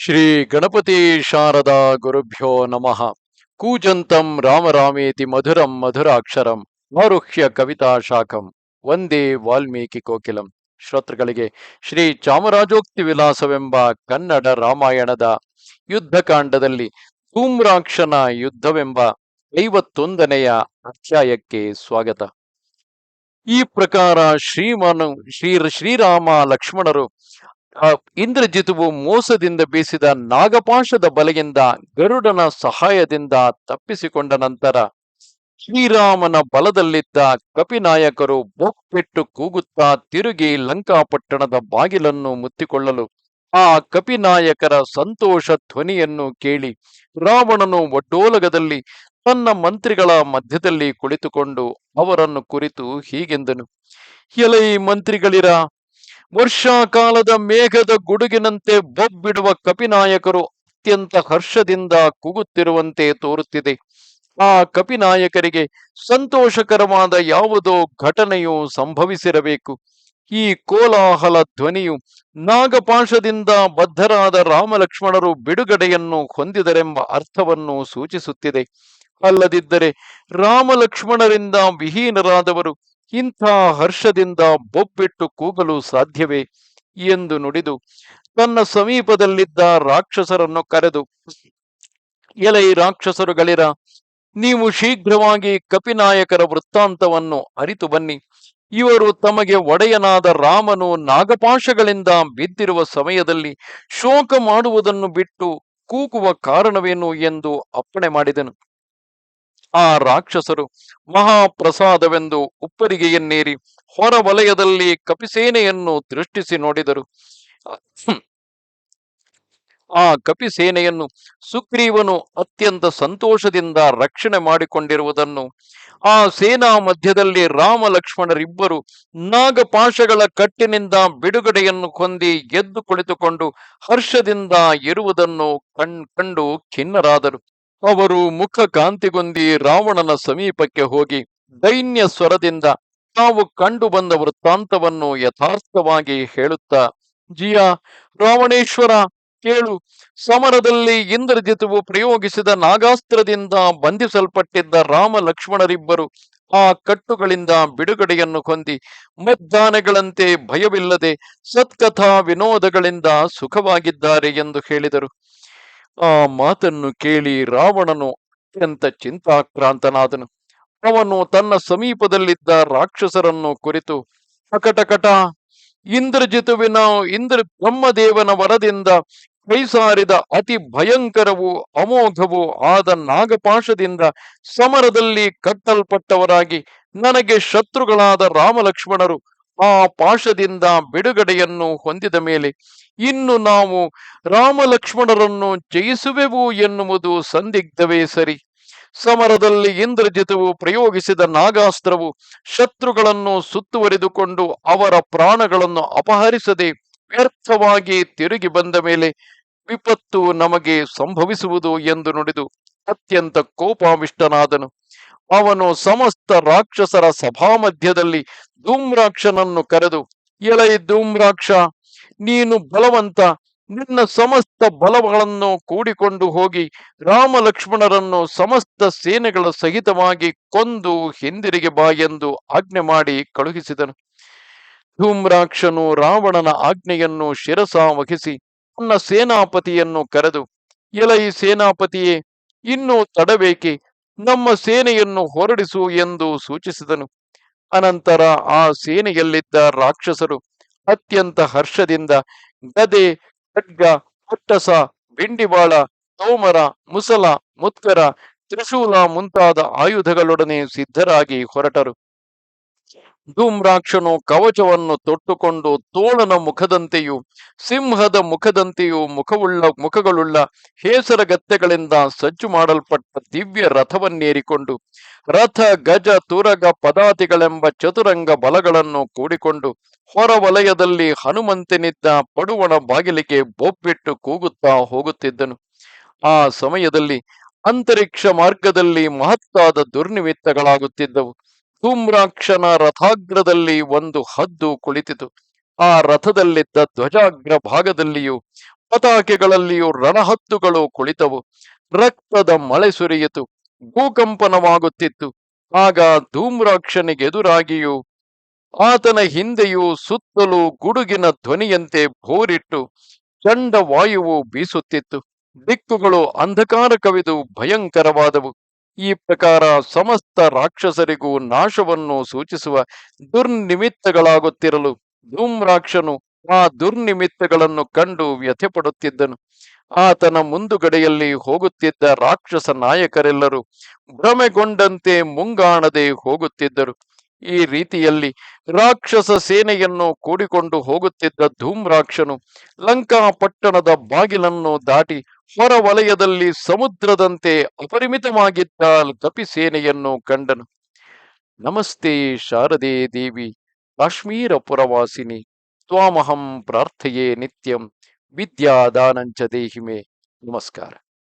ಶ್ರೀ ಗಣಪತಿ ಶಾರದಾ ಗುರುಭ್ಯೋ ನಮಃ. ಕೂಜಂತಂ ರಾಮರಾಮೇತಿ ಮಧುರಂ ಮಧುರಾಕ್ಷರಂ ಆರುಹ್ಯ ಕವಿತಾ ಶಾಖಂ. ವಂದೇ ವಾಲ್ಮೀಕಿ ಕೋಕಿಲಂ. ಶ್ರೋತೃಗಳಿಗೆ ಶ್ರೀ ಚಾಮರಾಜೋಕ್ತಿ ವಿಲಾಸವೆಂಬ ಕನ್ನಡ ರಾಮಾಯಣದ ಯುದ್ಧಕಾಂಡದಲ್ಲಿ ಧೂಮ್ರಾಕ್ಷನ ಯುದ್ಧವೆಂಬ ಐವತ್ತೊಂದನೆಯ ಅಧ್ಯಾಯಕ್ಕೆ ಸ್ವಾಗತ. ಈ ಪ್ರಕಾರ ಶ್ರೀಮನು ಶ್ರೀ ಶ್ರೀರಾಮ ಲಕ್ಷ್ಮಣರು ಇಂದ್ರಜಿತುವು ಮೋಸದಿಂದ ಬೀಸಿದ ನಾಗಪಾಶದ ಬಲೆಯಿಂದ ಗರುಡನ ಸಹಾಯದಿಂದ ತಪ್ಪಿಸಿಕೊಂಡ ನಂತರ ಶ್ರೀರಾಮನ ಬಲದಲ್ಲಿದ್ದ ಕಪಿನಾಯಕರು ಬೊಕ್ಕೆಟ್ಟು ಕೂಗುತ್ತಾ ತಿರುಗಿ ಲಂಕಾಪಟ್ಟಣದ ಬಾಗಿಲನ್ನು ಮುತ್ತಿಕೊಳ್ಳಲು ಆ ಕಪಿನಾಯಕರ ಸಂತೋಷ ಧ್ವನಿಯನ್ನು ಕೇಳಿ ರಾವಣನು ಒಡ್ಡೋಲಗದಲ್ಲಿ ತನ್ನ ಮಂತ್ರಿಗಳ ಮಧ್ಯದಲ್ಲಿ ಕುಳಿತುಕೊಂಡು ಅವರನ್ನು ಕುರಿತು ಹೀಗೆಂದನು, ಎಲೈ ಮಂತ್ರಿಗಳಿರ ವರ್ಷಾಕಾಲದ ಮೇಘದ ಗುಡುಗಿನಂತೆ ಬೊಬ್ಬಿಡುವ ಕಪಿನಾಯಕರು ಅತ್ಯಂತ ಹರ್ಷದಿಂದ ಕೂಗುತ್ತಿರುವಂತೆ ತೋರುತ್ತಿದೆ. ಆ ಕಪಿನಾಯಕರಿಗೆ ಸಂತೋಷಕರವಾದ ಯಾವುದೋ ಘಟನೆಯು ಸಂಭವಿಸಿರಬೇಕು. ಈ ಕೋಲಾಹಲ ಧ್ವನಿಯು ನಾಗಪಾಶದಿಂದ ಬದ್ಧರಾದ ರಾಮಲಕ್ಷ್ಮಣರು ಬಿಡುಗಡೆಯನ್ನು ಹೊಂದಿದರೆಂಬ ಅರ್ಥವನ್ನು ಸೂಚಿಸುತ್ತಿದೆ. ಅಲ್ಲದಿದ್ದರೆ ರಾಮಲಕ್ಷ್ಮಣರಿಂದ ವಿಹೀನರಾದವರು ಇಂಥ ಹರ್ಷದಿಂದ ಬೊಬ್ಬಿಟ್ಟು ಕೂಗಲು ಸಾಧ್ಯವೇ ಎಂದು ನುಡಿದು ತನ್ನ ಸಮೀಪದಲ್ಲಿದ್ದ ರಾಕ್ಷಸರನ್ನು ಕರೆದು, ಎಲೈ ರಾಕ್ಷಸರುಗಳಿರ ನೀವು ಶೀಘ್ರವಾಗಿ ಕಪಿನಾಯಕರ ವೃತ್ತಾಂತವನ್ನು ಅರಿತು ಬನ್ನಿ. ಇವರು ತಮಗೆ ಒಡೆಯನಾದ ರಾಮನು ನಾಗಪಾಶಗಳಿಂದ ಬಿದ್ದಿರುವ ಸಮಯದಲ್ಲಿ ಶೋಕ ಮಾಡುವುದನ್ನು ಬಿಟ್ಟು ಕೂಗುವ ಕಾರಣವೇನು? ಎಂದು ಅಪ್ಪಣೆ ಮಾಡಿದನು. ಆ ರಾಕ್ಷಸರು ಮಹಾಪ್ರಸಾದವೆಂದು ಉಪ್ಪರಿಗೆಯನ್ನೇರಿ ಹೊರ ವಲಯದಲ್ಲಿ ಕಪಿಸೇನೆಯನ್ನು ದೃಷ್ಟಿಸಿ ನೋಡಿದರು. ಆ ಕಪಿಸೇನೆಯನ್ನು ಸುಗ್ರೀವನು ಅತ್ಯಂತ ಸಂತೋಷದಿಂದ ರಕ್ಷಣೆ ಮಾಡಿಕೊಂಡಿರುವುದನ್ನು, ಆ ಸೇನಾ ಮಧ್ಯದಲ್ಲಿ ರಾಮ ಲಕ್ಷ್ಮಣರಿಬ್ಬರು ನಾಗಪಾಶಗಳ ಕಟ್ಟಿನಿಂದ ಬಿಡುಗಡೆಯನ್ನು ಹೊಂದಿ ಎದ್ದು ಕುಳಿತುಕೊಂಡು ಹರ್ಷದಿಂದ ಇರುವುದನ್ನು ಕಣ್, ಕಂಡು ಖಿನ್ನರಾದರು. ಅವರು ಮುಖ ಕಾಂತಿಗೊಂದಿ ರಾವಣನ ಸಮೀಪಕ್ಕೆ ಹೋಗಿ ದೈನ್ಯ ಸ್ವರದಿಂದ, ತಾವು ಕಂಡು ಬಂದ ವೃತ್ತಾಂತವನ್ನು ಯಥಾರ್ಥವಾಗಿ ಹೇಳುತ್ತಾ, ಜಿಯ, ರಾವಣೇಶ್ವರ, ಕೇಳು, ಸಮರದಲ್ಲಿ ಇಂದ್ರಜಿತವು ಪ್ರಯೋಗಿಸಿದ ನಾಗಾಸ್ತ್ರದಿಂದ ಬಂಧಿಸಲ್ಪಟ್ಟಿದ್ದ ರಾಮ ಲಕ್ಷ್ಮಣರಿಬ್ಬರು ಆ ಕಟ್ಟುಗಳಿಂದ ಬಿಡುಗಡೆಯನ್ನು ಹೊಂದಿ ಮದ್ದಾನೆಗಳಂತೆ ಭಯವಿಲ್ಲದೆ ಸತ್ಕಥಾ ವಿನೋದಗಳಿಂದ ಸುಖವಾಗಿದ್ದಾರೆ ಎಂದು ಹೇಳಿದರು. ಆ ಮಾತನ್ನು ಕೇಳಿ ರಾವಣನು ಅತ್ಯಂತ ಚಿಂತಾಕ್ರಾಂತನಾದನು. ಅವನು ತನ್ನ ಸಮೀಪದಲ್ಲಿದ್ದ ರಾಕ್ಷಸರನ್ನು ಕುರಿತು ಅಕಟಕಟ ಇಂದ್ರಜಿತುವಿನ, ಇಂದ್ರ ಬ್ರಹ್ಮದೇವನ ವರದಿಂದ ಕೈಸಾರಿದ ಅತಿ ಭಯಂಕರವೂ ಅಮೋಘವೂ ಆದ ನಾಗಪಾಶದಿಂದ ಸಮರದಲ್ಲಿ ಕಟ್ಟಲ್ಪಟ್ಟವರಾಗಿ ನನಗೆ ಶತ್ರುಗಳಾದ ರಾಮಲಕ್ಷ್ಮಣರು ಆ ಪಾಶದಿಂದ ಬಿಡುಗಡೆಯನ್ನು ಹೊಂದಿದ ಮೇಲೆ ಇನ್ನು ನಾವು ರಾಮಲಕ್ಷ್ಮಣರನ್ನು ಜಯಿಸುವೆವು ಎನ್ನುವುದು ಸಂದಿಗ್ಧವೇ ಸರಿ. ಸಮರದಲ್ಲಿ ಇಂದ್ರಜಿತವು ಪ್ರಯೋಗಿಸಿದ ನಾಗಾಸ್ತ್ರವು ಶತ್ರುಗಳನ್ನು ಸುತ್ತುವರಿದುಕೊಂಡು ಅವರ ಪ್ರಾಣಗಳನ್ನು ಅಪಹರಿಸದೆ ವ್ಯರ್ಥವಾಗಿ ತಿರುಗಿ ಬಂದ ಮೇಲೆ ವಿಪತ್ತು ನಮಗೆ ಸಂಭವಿಸುವುದು ಎಂದು ನುಡಿದು ಅತ್ಯಂತ ಕೋಪಾವಿಷ್ಟನಾದನು. ಅವನು ಸಮಸ್ತ ರಾಕ್ಷಸರ ಸಭಾಮಧ್ಯದಲ್ಲಿ ಧೂಮ್ರಾಕ್ಷನನ್ನು ಕರೆದು ಎಲೈ ಧೂಮ್ರಾಕ್ಷ, ನೀನು ಬಲವಂತ, ನಿನ್ನ ಸಮಸ್ತ ಬಲಗಳನ್ನು ಕೂಡಿಕೊಂಡು ಹೋಗಿ ರಾಮ ಲಕ್ಷ್ಮಣರನ್ನು ಸಮಸ್ತ ಸೇನೆಗಳ ಸಹಿತವಾಗಿ ಕೊಂದು ಹಿಂದಿರಿಗೆ ಬಾ ಎಂದು ಆಜ್ಞೆ ಮಾಡಿ ಕಳುಹಿಸಿದನು. ಧೂಮ್ರಾಕ್ಷನು ರಾವಣನ ಆಜ್ಞೆಯನ್ನು ಶಿರಸ ವಹಿಸಿ ತನ್ನ ಸೇನಾಪತಿಯನ್ನು ಕರೆದು ಎಲೈ ಸೇನಾಪತಿಯೇ, ಇನ್ನೂ ತಡಬೇಕೆ ನಮ್ಮ ಸೇನೆಯನ್ನು ಹೊರಡಿಸು ಎಂದು ಸೂಚಿಸಿದನು. ಅನಂತರ ಆ ಸೇನೆಯಲ್ಲಿದ್ದ ರಾಕ್ಷಸರು ಅತ್ಯಂತ ಹರ್ಷದಿಂದ, ಗದೆ, ಖಡ್ಗ ಪಟ್ಟಸ ಬಿಂಡಿಬಾಳ ತೋಮರ, ಮುಸಲ, ಮುತ್ಕರ, ತ್ರಿಶೂಲ ಮುಂತಾದ ಆಯುಧಗಳೊಡನೆ ಸಿದ್ಧರಾಗಿ ಹೊರಟರು. ಧೂಮ್ರಾಕ್ಷನು ಕವಚವನ್ನು ತೊಟ್ಟುಕೊಂಡು ತೋಳನ ಮುಖದಂತೆಯೂ, ಸಿಂಹದ ಮುಖದಂತೆಯೂ ಮುಖವುಳ್ಳ, ಮುಖಗಳುಳ್ಳ ಹೇಸರಗತ್ತೆಗಳಿಂದ ಸಜ್ಜು ಮಾಡಲ್ಪಟ್ಟ ದಿವ್ಯ ರಥವನ್ನೇರಿಕೊಂಡು, ರಥ, ಗಜ, ತುರಗ ಪದಾತಿಗಳೆಂಬ ಚತುರಂಗ ಬಲಗಳನ್ನು ಕೂಡಿಕೊಂಡು ಹೊರ ವಲಯದಲ್ಲಿ ಹನುಮಂತನಿದ್ದ ಪಡುವಣ ಬಾಗಿಲಿಗೆ ಬೊಬ್ಬಿಟ್ಟು ಕೂಗುತ್ತಾ ಹೋಗುತ್ತಿದ್ದನು. ಆ ಸಮಯದಲ್ಲಿ ಅಂತರಿಕ್ಷ ಮಾರ್ಗದಲ್ಲಿ ಮಹತ್ತಾದ ದುರ್ನಿಮಿತ್ತಗಳಾಗುತ್ತಿದ್ದವು. ಧೂಮ್ರಾಕ್ಷನ ರಥಾಗ್ರದಲ್ಲಿ ಒಂದು ಹದ್ದು ಕುಳಿತಿತು. ಆ ರಥದಲ್ಲಿದ್ದ ಧ್ವಜಾಗ್ರ ಭಾಗದಲ್ಲಿಯೂ ಪತಾಕೆಗಳಲ್ಲಿಯೂ ರಣಹತ್ತುಗಳು ಕುಳಿತವು. ರಕ್ತದ ಮಳೆ ಸುರಿಯಿತು. ಭೂಕಂಪನವಾಗುತ್ತಿತ್ತು. ಆಗ ಧೂಮ್ರಾಕ್ಷನಿಗೆದುರಾಗಿಯೂ ಆತನ ಹಿಂದೆಯೂ ಸುತ್ತಲೂ ಗುಡುಗಿನ ಧ್ವನಿಯಂತೆ ಭೋರಿಟ್ಟು ಚಂಡ ವಾಯುವು ಬೀಸುತ್ತಿತ್ತು. ದಿಕ್ಕುಗಳು ಅಂಧಕಾರ ಕವಿದು ಭಯಂಕರವಾದವು. ಈ ಪ್ರಕಾರ ಸಮಸ್ತ ರಾಕ್ಷಸರಿಗೂ ನಾಶವನ್ನು ಸೂಚಿಸುವ ದುರ್ನಿಮಿತ್ತಗಳಾಗುತ್ತಿರಲು ಧೂಮ್ರಾಕ್ಷನು ಆ ದುರ್ನಿಮಿತ್ತಗಳನ್ನು ಕಂಡು ವ್ಯಥೆಪಡುತ್ತಿದ್ದನು. ಆತನ ಮುಂದುಗಡೆಯಲ್ಲಿ ಹೋಗುತ್ತಿದ್ದ ರಾಕ್ಷಸ ನಾಯಕರೆಲ್ಲರೂ ಭ್ರಮೆಗೊಂಡಂತೆ ಮುಂಗಾಣದೆ ಹೋಗುತ್ತಿದ್ದರು. ಈ ರೀತಿಯಲ್ಲಿ ರಾಕ್ಷಸ ಸೇನೆಯನ್ನು ಕೂಡಿಕೊಂಡು ಹೋಗುತ್ತಿದ್ದ ಧೂಮ್ರಾಕ್ಷನು ಲಂಕಾ ಪಟ್ಟಣದ ಬಾಗಿಲನ್ನು ದಾಟಿ ಹೊರ ವಲಯದಲ್ಲಿ ಸಮುದ್ರದಂತೆ ಅಪರಿಮಿತವಾಗಿದ್ದ ಕಪಿ ಸೇನೆಯನ್ನು ಕಂಡನು. ನಮಸ್ತೆ ಶಾರದೆ ದೇವಿ ಕಾಶ್ಮೀರ ಪುರವಾಸಿನಿ ತ್ವಾಮಹಂ ಪ್ರಾರ್ಥೆಯೇ ನಿತ್ಯಂ, ವಿದ್ಯಾದಾನಂಚ ದೇಹಿಮೆ. ನಮಸ್ಕಾರ.